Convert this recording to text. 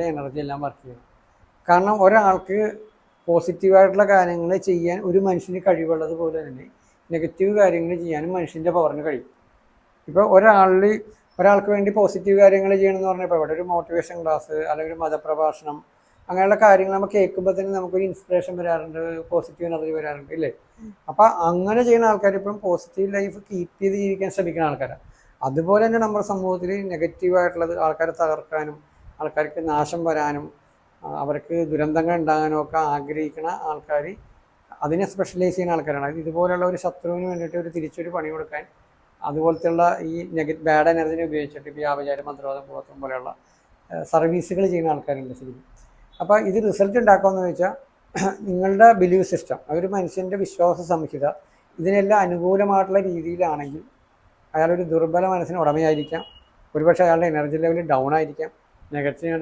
മനസ്സിന്റെ എനർജി എല്ലാം വർക്ക് ചെയ്യും. കാരണം ഒരാൾക്ക് പോസിറ്റീവായിട്ടുള്ള കാര്യങ്ങൾ ചെയ്യാൻ ഒരു മനുഷ്യന് കഴിവുള്ളത് പോലെ തന്നെ നെഗറ്റീവ് കാര്യങ്ങൾ ചെയ്യാനും മനുഷ്യന്റെ പവറിന് കഴിയും. ഇപ്പോൾ ഒരാളിൽ ഒരാൾക്ക് വേണ്ടി പോസിറ്റീവ് കാര്യങ്ങൾ ചെയ്യണമെന്ന് പറഞ്ഞപ്പോൾ ഇവിടെ ഒരു മോട്ടിവേഷൻ ക്ലാസ് അല്ലെങ്കിൽ ഒരു മതപ്രഭാഷണം അങ്ങനെയുള്ള കാര്യങ്ങൾ നമ്മൾ കേൾക്കുമ്പോൾ തന്നെ നമുക്കൊരു ഇൻസ്പിറേഷൻ വരാറുണ്ട് പോസിറ്റീവ് എനർജി വരാറുണ്ട് ഇല്ലേ? അപ്പോൾ അങ്ങനെ ചെയ്യുന്ന ആൾക്കാർ ഇപ്പം പോസിറ്റീവ് ലൈഫ് കീപ്പ് ചെയ്ത് ജീവിക്കാൻ ശ്രമിക്കുന്ന ആൾക്കാരാണ് അതുപോലെ തന്നെ നമ്മുടെ സമൂഹത്തിൽ നെഗറ്റീവായിട്ടുള്ളത് ആൾക്കാരെ തകർക്കാനും ആൾക്കാർക്ക് നാശം വരാനും അവർക്ക് ദുരന്തങ്ങൾ ഉണ്ടാകാനും ഒക്കെ ആഗ്രഹിക്കുന്ന ആൾക്കാർ അതിനെ സ്പെഷ്യലൈസ് ചെയ്യുന്ന ആൾക്കാരാണ്. അത് ഇതുപോലുള്ള ഒരു ശത്രുവിന് വേണ്ടിയിട്ട് ഒരു തിരിച്ചൊരു പണി കൊടുക്കാൻ അതുപോലത്തെയുള്ള ഈ നെഗറ്റ് ബാഡ് എനർജിനെ ഉപയോഗിച്ചിട്ട് ഇപ്പോൾ ഈ ആപചാര മന്ത്രവാദം പുറത്തും പോലെയുള്ള സർവീസുകൾ ചെയ്യുന്ന ആൾക്കാരുണ്ട് ശരിക്കും. അപ്പോൾ ഇത് റിസൾട്ട് ഉണ്ടാക്കുമെന്ന് വെച്ചാൽ നിങ്ങളുടെ ബിലീവ് സിസ്റ്റം ഒരു മനുഷ്യന്റെ വിശ്വാസ സംഹിത ഇതിനെല്ലാം അനുകൂലമായിട്ടുള്ള രീതിയിലാണെങ്കിൽ അയാളൊരു ദുർബല മനസ്സിന് ഉടമയായിരിക്കാം. ഒരുപക്ഷെ അയാളുടെ എനർജി ലെവൽ ഡൗൺ ആയിരിക്കാം. നെഗറ്റീവ്